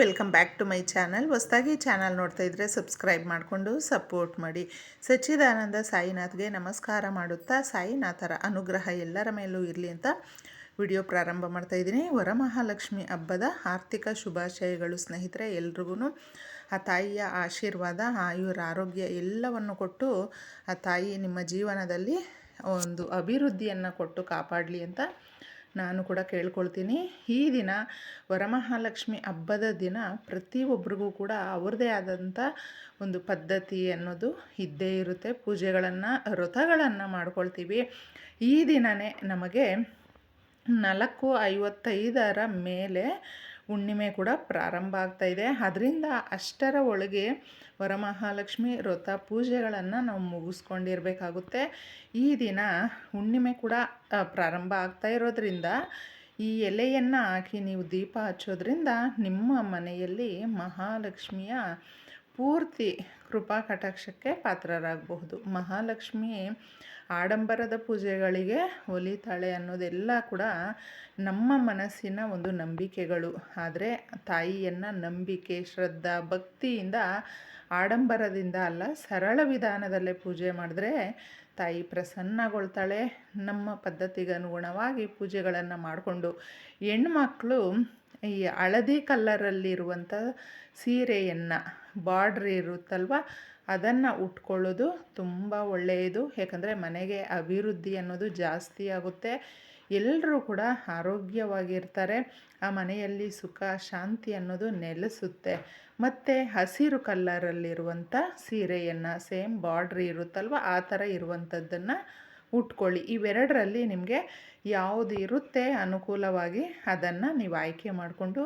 Welcome back to my channel ಹೊಸ್ದಾಗಿ channel ನೋಡ್ತಾ ಇದ್ದರೆ ಸಬ್ಸ್ಕ್ರೈಬ್ ಮಾಡಿಕೊಂಡು ಸಪೋರ್ಟ್ ಮಾಡಿ. ಸಚ್ಚಿದಾನಂದ ಸಾಯಿನಾಥ್ಗೆ ನಮಸ್ಕಾರ ಮಾಡುತ್ತಾ ಸಾಯಿನಾಥರ ಅನುಗ್ರಹ ಎಲ್ಲರ ಮೇಲೂ ಇರಲಿ ಅಂತ ವಿಡಿಯೋ ಪ್ರಾರಂಭ ಮಾಡ್ತಾ ಇದ್ದೀನಿ. ವರಮಹಾಲಕ್ಷ್ಮಿ ಹಬ್ಬದ ಆರ್ಥಿಕ ಶುಭಾಶಯಗಳು ಸ್ನೇಹಿತರೆ ಎಲ್ರಿಗೂ ಆ ತಾಯಿಯ ಆಶೀರ್ವಾದ, ಆಯುರ ಆರೋಗ್ಯ ಎಲ್ಲವನ್ನು ಕೊಟ್ಟು ಆ ತಾಯಿ ನಿಮ್ಮ ಜೀವನದಲ್ಲಿ ಒಂದು ಅಭಿವೃದ್ಧಿಯನ್ನು ಕೊಟ್ಟು ಕಾಪಾಡಲಿ ಅಂತ ನಾನು ಕೂಡ ಕೇಳ್ಕೊಳ್ತೀನಿ. ಈ ದಿನ ವರಮಹಾಲಕ್ಷ್ಮಿ ಹಬ್ಬದ ದಿನ ಪ್ರತಿಯೊಬ್ಬರಿಗೂ ಕೂಡ ಅವ್ರದ್ದೇ ಆದಂಥ ಒಂದು ಪದ್ಧತಿ ಅನ್ನೋದು ಇದ್ದೇ ಇರುತ್ತೆ. ಪೂಜೆಗಳನ್ನು, ವ್ರತಗಳನ್ನು ಮಾಡ್ಕೊಳ್ತೀವಿ. ಈ ದಿನವೇ ನಮಗೆ ನಾಲ್ಕು ಐವತ್ತೈದರ ಮೇಲೆ ಹುಣ್ಣಿಮೆ ಕೂಡ ಪ್ರಾರಂಭ ಆಗ್ತಾ ಇದೆ. ಅದರಿಂದ ಅಷ್ಟರ ಒಳಗೆ ವರಮಹಾಲಕ್ಷ್ಮಿ ವ್ರತ ಪೂಜೆಗಳನ್ನು ನಾವು ಮುಗಿಸ್ಕೊಂಡಿರಬೇಕಾಗುತ್ತೆ. ಈ ದಿನ ಹುಣ್ಣಿಮೆ ಕೂಡ ಪ್ರಾರಂಭ ಆಗ್ತಾ ಇರೋದ್ರಿಂದ ಈ ಎಲೆಯನ್ನು ಹಾಕಿ ನೀವು ದೀಪ ಹಚ್ಚೋದ್ರಿಂದ ನಿಮ್ಮ ಮನೆಯಲ್ಲಿ ಮಹಾಲಕ್ಷ್ಮಿಯ ಪೂರ್ತಿ ಕೃಪಾ ಕಟಾಕ್ಷಕ್ಕೆ ಪಾತ್ರರಾಗಬಹುದು. ಮಹಾಲಕ್ಷ್ಮಿ ಆಡಂಬರದ ಪೂಜೆಗಳಿಗೆ ಒಲಿತಾಳೆ ಅನ್ನೋದೆಲ್ಲ ಕೂಡ ನಮ್ಮ ಮನಸ್ಸಿನ ಒಂದು ನಂಬಿಕೆಗಳು. ಆದರೆ ತಾಯಿಯನ್ನು ನಂಬಿಕೆ, ಶ್ರದ್ಧಾ, ಭಕ್ತಿಯಿಂದ ಆಡಂಬರದಿಂದ ಅಲ್ಲ, ಸರಳ ವಿಧಾನದಲ್ಲೇ ಪೂಜೆ ಮಾಡಿದ್ರೆ ತಾಯಿ ಪ್ರಸನ್ನಗೊಳ್ತಾಳೆ. ನಮ್ಮ ಪದ್ಧತಿಗೆ ಅನುಗುಣವಾಗಿ ಪೂಜೆಗಳನ್ನು ಮಾಡಿಕೊಂಡು ಹೆಣ್ಮಕ್ಳು ಈ ಹಳದಿ ಕಲ್ಲರಲ್ಲಿರುವಂಥ ಸೀರೆಯನ್ನು ಬಾರ್ಡ್ರ್ ಇರುತ್ತಲ್ವ, ಅದನ್ನು ಉಟ್ಕೊಳ್ಳೋದು ತುಂಬ ಒಳ್ಳೆಯದು. ಯಾಕಂದರೆ ಮನೆಗೆ ಅಭಿವೃದ್ಧಿ ಅನ್ನೋದು ಜಾಸ್ತಿ ಆಗುತ್ತೆ. ಎಲ್ಲರೂ ಕೂಡ ಆರೋಗ್ಯವಾಗಿರ್ತಾರೆ. ಆ ಮನೆಯಲ್ಲಿ ಸುಖ, ಶಾಂತಿ ಅನ್ನೋದು ನೆಲೆಸುತ್ತೆ. ಮತ್ತು ಹಸಿರು ಕಲ್ಲರಲ್ಲಿರುವಂಥ ಸೀರೆಯನ್ನು ಸೇಮ್ ಬಾರ್ಡ್ರ್ ಇರುತ್ತಲ್ವ, ಆ ಥರ ಇರುವಂಥದ್ದನ್ನು ಉಟ್ಕೊಳ್ಳಿ. ಇವೆರಡರಲ್ಲಿ ನಿಮಗೆ ಯಾವುದು ಇರುತ್ತೆ ಅನುಕೂಲವಾಗಿ ಅದನ್ನು ನೀವು ಆಯ್ಕೆ ಮಾಡಿಕೊಂಡು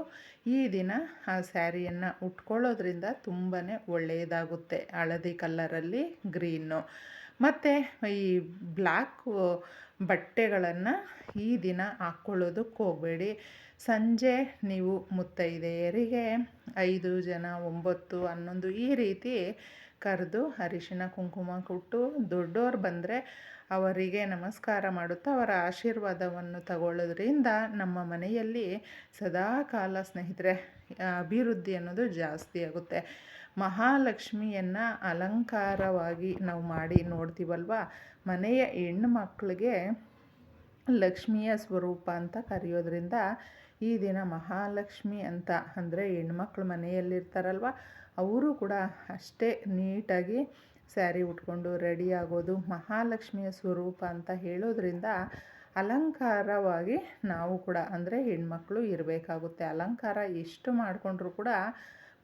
ಈ ದಿನ ಆ ಸ್ಯಾರಿಯನ್ನು ಉಟ್ಕೊಳ್ಳೋದ್ರಿಂದ ತುಂಬಾ ಒಳ್ಳೆಯದಾಗುತ್ತೆ ಹಳದಿ ಕಲ್ಲರಲ್ಲಿ ಗ್ರೀನು. ಮತ್ತು ಈ ಬ್ಲ್ಯಾಕ್ ಬಟ್ಟೆಗಳನ್ನು ಈ ದಿನ ಹಾಕ್ಕೊಳ್ಳೋದಕ್ಕೆ ಹೋಗಬೇಡಿ. ಸಂಜೆ ನೀವು ಮುತ್ತೈದೆಯರಿಗೆ ಐದು ಜನ, ಒಂಬತ್ತು, ಹನ್ನೊಂದು ಈ ರೀತಿ ಕರೆದು ಅರಿಶಿನ, ಕುಂಕುಮ ಕೊಟ್ಟು ದೊಡ್ಡೋರು ಬಂದರೆ ಅವರಿಗೆ ನಮಸ್ಕಾರ ಮಾಡುತ್ತಾ ಅವರ ಆಶೀರ್ವಾದವನ್ನು ತಗೊಳ್ಳೋದ್ರಿಂದ ನಮ್ಮ ಮನೆಯಲ್ಲಿ ಸದಾ ಕಾಲ ಸ್ನೇಹಿತರೆ, ಅಭಿವೃದ್ಧಿ ಅನ್ನೋದು ಜಾಸ್ತಿ ಆಗುತ್ತೆ. ಮಹಾಲಕ್ಷ್ಮಿಯನ್ನು ಅಲಂಕಾರವಾಗಿ ನಾವು ಮಾಡಿ ನೋಡ್ತೀವಲ್ವ? ಮನೆಯ ಹೆಣ್ಣು ಮಕ್ಕಳಿಗೆ ಲಕ್ಷ್ಮಿಯ ಸ್ವರೂಪ ಅಂತ ಕರೆಯೋದ್ರಿಂದ ಈ ದಿನ ಮಹಾಲಕ್ಷ್ಮಿ ಅಂತ ಅಂದರೆ ಹೆಣ್ಮಕ್ಳು ಮನೆಯಲ್ಲಿರ್ತಾರಲ್ವ? ಅವರು ಕೂಡ ಅಷ್ಟೇ ನೀಟಾಗಿ ಸ್ಯಾರಿ ಉಟ್ಕೊಂಡು ರೆಡಿ ಆಗೋದು ಮಹಾಲಕ್ಷ್ಮಿಯ ಸ್ವರೂಪ ಅಂತ ಹೇಳೋದ್ರಿಂದ ಅಲಂಕಾರವಾಗಿ ನಾವು ಕೂಡ, ಅಂದರೆ ಹೆಣ್ಮಕ್ಳು ಇರಬೇಕಾಗುತ್ತೆ. ಅಲಂಕಾರ ಎಷ್ಟು ಮಾಡಿಕೊಂಡ್ರೂ ಕೂಡ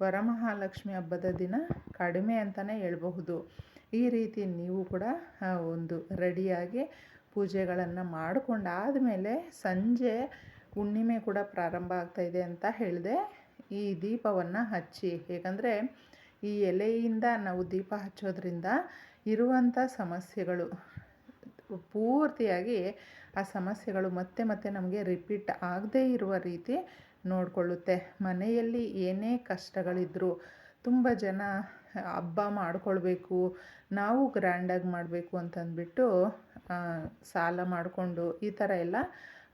ವರಮಹಾಲಕ್ಷ್ಮಿ ಹಬ್ಬದ ದಿನ ಕಡಿಮೆ ಅಂತಲೇ ಹೇಳಬಹುದು. ಈ ರೀತಿ ನೀವು ಕೂಡ ಒಂದು ರೆಡಿಯಾಗಿ ಪೂಜೆಗಳನ್ನು ಮಾಡಿಕೊಂಡಾದಮೇಲೆ ಸಂಜೆ ಹುಣ್ಣಿಮೆ ಕೂಡ ಪ್ರಾರಂಭ ಆಗ್ತಾಯಿದೆ ಅಂತ ಹೇಳಿದೆ. ಈ ದೀಪವನ್ನು ಹಚ್ಚಿ ಏಕೆಂದರೆ ಈ ಎಲೆಯಿಂದ ನಾವು ದೀಪ ಹಚ್ಚೋದ್ರಿಂದ ಇರುವಂಥ ಸಮಸ್ಯೆಗಳು ಪೂರ್ತಿಯಾಗಿ ಆ ಸಮಸ್ಯೆಗಳು ಮತ್ತೆ ಮತ್ತೆ ನಮಗೆ ರಿಪೀಟ್ ಆಗದೇ ಇರುವ ರೀತಿ ನೋಡಿಕೊಳ್ಳುತ್ತೆ. ಮನೆಯಲ್ಲಿ ಏನೇ ಕಷ್ಟಗಳಿದ್ದರೂ ತುಂಬ ಜನ ಹಬ್ಬ ಮಾಡಿಕೊಳ್ಬೇಕು, ನಾವು ಗ್ರ್ಯಾಂಡಾಗಿ ಮಾಡಬೇಕು ಅಂತಂದ್ಬಿಟ್ಟು ಸಾಲ ಮಾಡಿಕೊಂಡು ಈ ಥರ ಎಲ್ಲ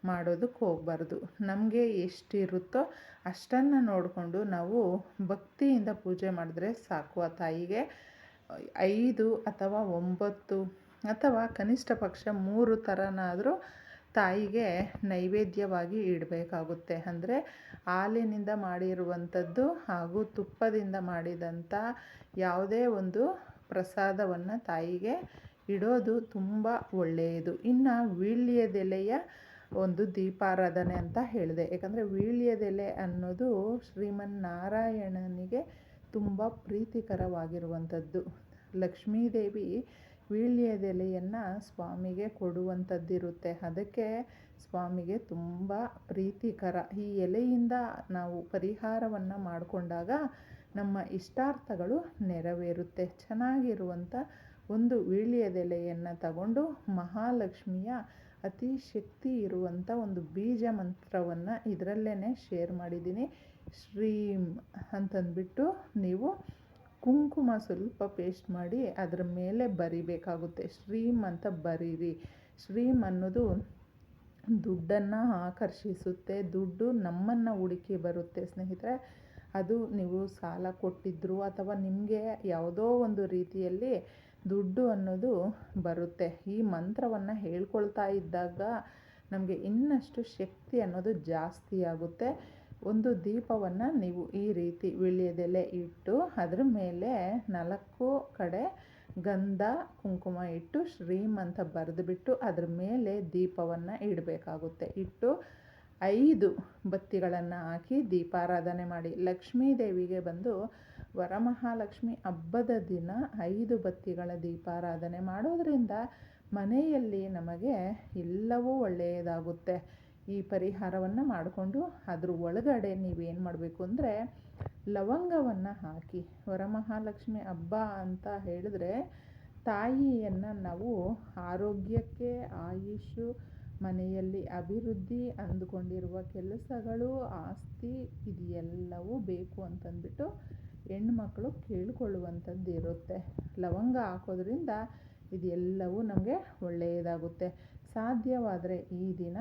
ಮಾಡೋದಕ್ಕೆ ಹೋಗಬಾರ್ದು. ನಮಗೆ ಎಷ್ಟಿರುತ್ತೋ ಅಷ್ಟನ್ನು ನೋಡಿಕೊಂಡು ನಾವು ಭಕ್ತಿಯಿಂದ ಪೂಜೆ ಮಾಡಿದ್ರೆ ಸಾಕು. ಆ ತಾಯಿಗೆ ಐದು ಅಥವಾ ಒಂಬತ್ತು ಅಥವಾ ಕನಿಷ್ಠ ಪಕ್ಷ ಮೂರು ಥರನಾದರೂ ತಾಯಿಗೆ ನೈವೇದ್ಯವಾಗಿ ಇಡಬೇಕಾಗುತ್ತೆ. ಅಂದರೆ ಹಾಲಿನಿಂದ ಮಾಡಿರುವಂಥದ್ದು ಹಾಗೂ ತುಪ್ಪದಿಂದ ಮಾಡಿದಂಥ ಯಾವುದೇ ಒಂದು ಪ್ರಸಾದವನ್ನು ತಾಯಿಗೆ ಇಡೋದು ತುಂಬ ಒಳ್ಳೆಯದು. ಇನ್ನು ವೀಳ್ಯದೆಲೆಯ ಒಂದು ದೀಪಾರಾಧನೆ ಅಂತ ಹೇಳಿದೆ. ಯಾಕಂದರೆ ವೀಳ್ಯದೆಲೆ ಅನ್ನೋದು ಶ್ರೀಮನ್ನಾರಾಯಣನಿಗೆ ತುಂಬ ಪ್ರೀತಿಕರವಾಗಿರುವಂಥದ್ದು. ಲಕ್ಷ್ಮೀದೇವಿ ವೀಳ್ಯದೆಲೆಯನ್ನು ಸ್ವಾಮಿಗೆ ಕೊಡುವಂಥದ್ದಿರುತ್ತೆ. ಅದಕ್ಕೆ ಸ್ವಾಮಿಗೆ ತುಂಬ ಪ್ರೀತಿಕರ. ಈ ಎಲೆಯಿಂದ ನಾವು ಪರಿಹಾರವನ್ನು ಮಾಡಿಕೊಂಡಾಗ ನಮ್ಮ ಇಷ್ಟಾರ್ಥಗಳು ನೆರವೇರುತ್ತೆ. ಚೆನ್ನಾಗಿರುವಂಥ ಒಂದು ವೀಳ್ಯದೆಲೆಯನ್ನು ತಗೊಂಡು ಮಹಾಲಕ್ಷ್ಮಿಯ ಅತಿ ಶಕ್ತಿ ಇರುವಂಥ ಒಂದು ಬೀಜ ಮಂತ್ರವನ್ನು ಇದರಲ್ಲೇ ಶೇರ್ ಮಾಡಿದ್ದೀನಿ. ಶ್ರೀಮ್ ಅಂತಂದ್ಬಿಟ್ಟು ನೀವು ಕುಂಕುಮ ಸ್ವಲ್ಪ ಪೇಸ್ಟ್ ಮಾಡಿ ಅದರ ಮೇಲೆ ಬರಿಬೇಕಾಗುತ್ತೆ. ಶ್ರೀಮ್ ಅಂತ ಬರೀರಿ. ಶ್ರೀಮ್ ಅನ್ನೋದು ದುಡ್ಡನ್ನು ಆಕರ್ಷಿಸುತ್ತೆ. ದುಡ್ಡು ನಮ್ಮನ್ನು ಹುಡುಕಿ ಬರುತ್ತೆ ಸ್ನೇಹಿತರೆ. ಅದು ನೀವು ಸಾಲ ಕೊಟ್ಟಿದ್ರು ಅಥವಾ ನಿಮಗೆ ಯಾವುದೋ ಒಂದು ರೀತಿಯಲ್ಲಿ ದುಡ್ಡು ಅನ್ನೋದು ಬರುತ್ತೆ. ಈ ಮಂತ್ರವನ್ನು ಹೇಳ್ಕೊಳ್ತಾ ಇದ್ದಾಗ ನಮಗೆ ಇನ್ನಷ್ಟು ಶಕ್ತಿ ಅನ್ನೋದು ಜಾಸ್ತಿ ಆಗುತ್ತೆ. ಒಂದು ದೀಪವನ್ನು ನೀವು ಈ ರೀತಿ ವಿಳ್ಯದೆಲೆ ಇಟ್ಟು ಅದ್ರ ಮೇಲೆ ನಾಲ್ಕು ಕಡೆ ಗಂಧ, ಕುಂಕುಮ ಇಟ್ಟು ಶ್ರೀಮ್ ಅಂತ ಬರೆದುಬಿಟ್ಟು ಅದ್ರ ಮೇಲೆ ದೀಪವನ್ನು ಇಡಬೇಕಾಗುತ್ತೆ. ಇಟ್ಟು ಐದು ಬತ್ತಿಗಳನ್ನು ಹಾಕಿ ದೀಪಾರಾಧನೆ ಮಾಡಿ. ಲಕ್ಷ್ಮೀ ದೇವಿಗೆ ಬಂದು ವರಮಹಾಲಕ್ಷ್ಮಿ ಹಬ್ಬದ ದಿನ ಐದು ಬತ್ತಿಗಳ ದೀಪಾರಾಧನೆ ಮಾಡೋದರಿಂದ ಮನೆಯಲ್ಲಿ ನಮಗೆ ಎಲ್ಲವೂ ಒಳ್ಳೆಯದಾಗುತ್ತೆ. ಈ ಪರಿಹಾರವನ್ನು ಮಾಡಿಕೊಂಡು ಅದ್ರ ಒಳಗಡೆ ನೀವೇನು ಮಾಡಬೇಕು ಅಂದರೆ ಲವಂಗವನ್ನು ಹಾಕಿ, ವರಮಹಾಲಕ್ಷ್ಮಿ ಹಬ್ಬ ಅಂತ ಹೇಳಿದ್ರೆ ತಾಯಿಯನ್ನು ನಾವು ಆರೋಗ್ಯಕ್ಕೆ, ಆಯುಷು, ಮನೆಯಲ್ಲಿ ಅಭಿವೃದ್ಧಿ ಅಂದುಕೊಂಡಿರುವ ಕೆಲಸಗಳು, ಆಸ್ತಿ ಇದೆಲ್ಲವೂ ಬೇಕು ಅಂತಂದ್ಬಿಟ್ಟು ಹೆಣ್ಮಕ್ಳು ಕೇಳಿಕೊಳ್ಳುವಂಥದ್ದು ಇರುತ್ತೆ. ಲವಂಗ ಹಾಕೋದ್ರಿಂದ ಇದೆಲ್ಲವೂ ನಮಗೆ ಒಳ್ಳೆಯದಾಗುತ್ತೆ. ಸಾಧ್ಯವಾದರೆ ಈ ದಿನ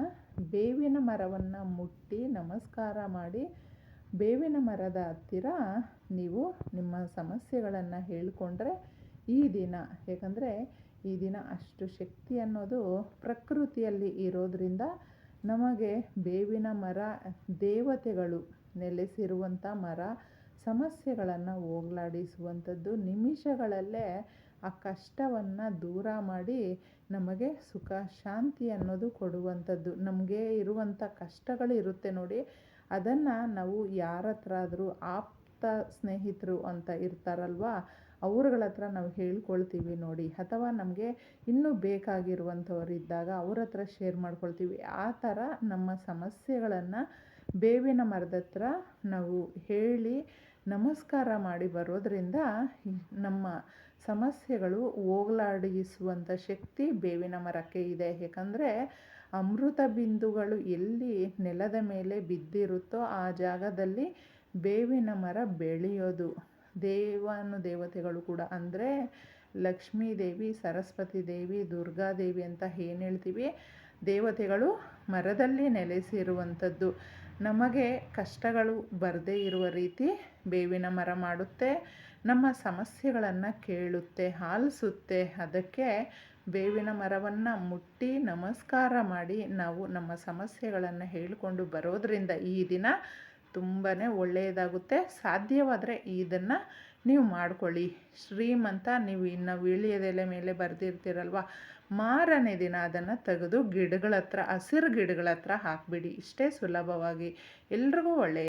ಬೇವಿನ ಮರವನ್ನು ಮುಟ್ಟಿ ನಮಸ್ಕಾರ ಮಾಡಿ, ಬೇವಿನ ಮರದ ಹತ್ತಿರ ನೀವು ನಿಮ್ಮ ಸಮಸ್ಯೆಗಳನ್ನು ಹೇಳಿಕೊಂಡ್ರೆ ಈ ದಿನ ಏಕೆಂದರೆ ಈ ದಿನ ಅಷ್ಟು ಶಕ್ತಿ ಅನ್ನೋದು ಪ್ರಕೃತಿಯಲ್ಲಿ ಇರೋದರಿಂದ ನಮಗೆ ಬೇವಿನ ಮರ ದೇವತೆಗಳು ನೆಲೆಸಿರುವಂಥ ಮರ ಸಮಸ್ಯೆಗಳನ್ನು ಹೋಗ್ಲಾಡಿಸುವಂಥದ್ದು ನಿಮಿಷಗಳಲ್ಲೇ ಆ ಕಷ್ಟವನ್ನು ದೂರ ಮಾಡಿ ನಮಗೆ ಸುಖ, ಶಾಂತಿ ಅನ್ನೋದು ಕೊಡುವಂಥದ್ದು. ನಮಗೆ ಇರುವಂಥ ಕಷ್ಟಗಳು ಇರುತ್ತೆ ನೋಡಿ, ಅದನ್ನು ನಾವು ಯಾರ ಹತ್ರ ಆದರೂ ಆಪ್ತ ಸ್ನೇಹಿತರು ಅಂತ ಇರ್ತಾರಲ್ವ, ಅವ್ರಗಳ ಹತ್ರ ನಾವು ಹೇಳ್ಕೊಳ್ತೀವಿ ನೋಡಿ. ಅಥವಾ ನಮಗೆ ಇನ್ನೂ ಬೇಕಾಗಿರುವಂಥವ್ರು ಇದ್ದಾಗ ಅವ್ರ ಹತ್ರ ಶೇರ್ ಮಾಡ್ಕೊಳ್ತೀವಿ. ಆ ಥರ ನಮ್ಮ ಸಮಸ್ಯೆಗಳನ್ನು ಬೇವಿನ ಮರದ ಹತ್ರ ನಾವು ಹೇಳಿ ನಮಸ್ಕಾರ ಮಾಡಿ ಬರೋದರಿಂದ ನಮ್ಮ ಸಮಸ್ಯೆಗಳು ಹೋಗಲಾಡಿಸುವಂಥ ಶಕ್ತಿ ಬೇವಿನ ಮರಕ್ಕೆ ಇದೆ. ಏಕೆಂದರೆ ಅಮೃತ ಬಿಂದುಗಳು ಎಲ್ಲಿ ನೆಲದ ಮೇಲೆ ಬಿದ್ದಿರುತ್ತೋ ಆ ಜಾಗದಲ್ಲಿ ಬೇವಿನ ಮರ ಬೆಳೆಯೋದು. ದೇವಾನು ದೇವತೆಗಳು ಕೂಡ ಅಂದರೆ ಲಕ್ಷ್ಮೀ ದೇವಿ, ಸರಸ್ವತಿ ದೇವಿ ದುರ್ಗಾದೇವಿ ಅಂತ ಏನು ಹೇಳ್ತೀವಿ? ದೇವತೆಗಳು ಮರದಲ್ಲಿ ನೆಲೆಸಿರುವಂಥದ್ದು. ನಮಗೆ ಕಷ್ಟಗಳು ಬರದೇ ಇರುವ ರೀತಿ ಬೇವಿನ ಮರ ಮಾಡುತ್ತೆ, ನಮ್ಮ ಸಮಸ್ಯೆಗಳನ್ನು ಕೇಳುತ್ತೆ ಆಲಿಸುತ್ತೆ ಅದಕ್ಕೆ ಬೇವಿನ ಮರವನ್ನು ಮುಟ್ಟಿ ನಮಸ್ಕಾರ ಮಾಡಿ ನಾವು ನಮ್ಮ ಸಮಸ್ಯೆಗಳನ್ನು ಹೇಳಿಕೊಂಡು ಬರೋದರಿಂದ ಈ ದಿನ ತುಂಬಾ ಒಳ್ಳೆಯದಾಗುತ್ತೆ. ಸಾಧ್ಯವಾದರೆ ಇದನ್ನು ನೀವು ಮಾಡ್ಕೊಳ್ಳಿ. ಶ್ರೀಮಂತ, ನೀವು ಇನ್ನು ವೀಳ್ಯದೆಲೆ ಮೇಲೆ ಬರೆದಿರ್ತೀರಲ್ವ? ಮಾರನೇ ದಿನ ಅದನ್ನು ತೆಗೆದು ಗಿಡಗಳ ಹತ್ರ ಹಸಿರು ಗಿಡಗಳ ಹತ್ರ ಹಾಕಿಬಿಡಿ. ಇಷ್ಟೇ ಸುಲಭವಾಗಿ. ಎಲ್ರಿಗೂ ಒಳ್ಳೆಯ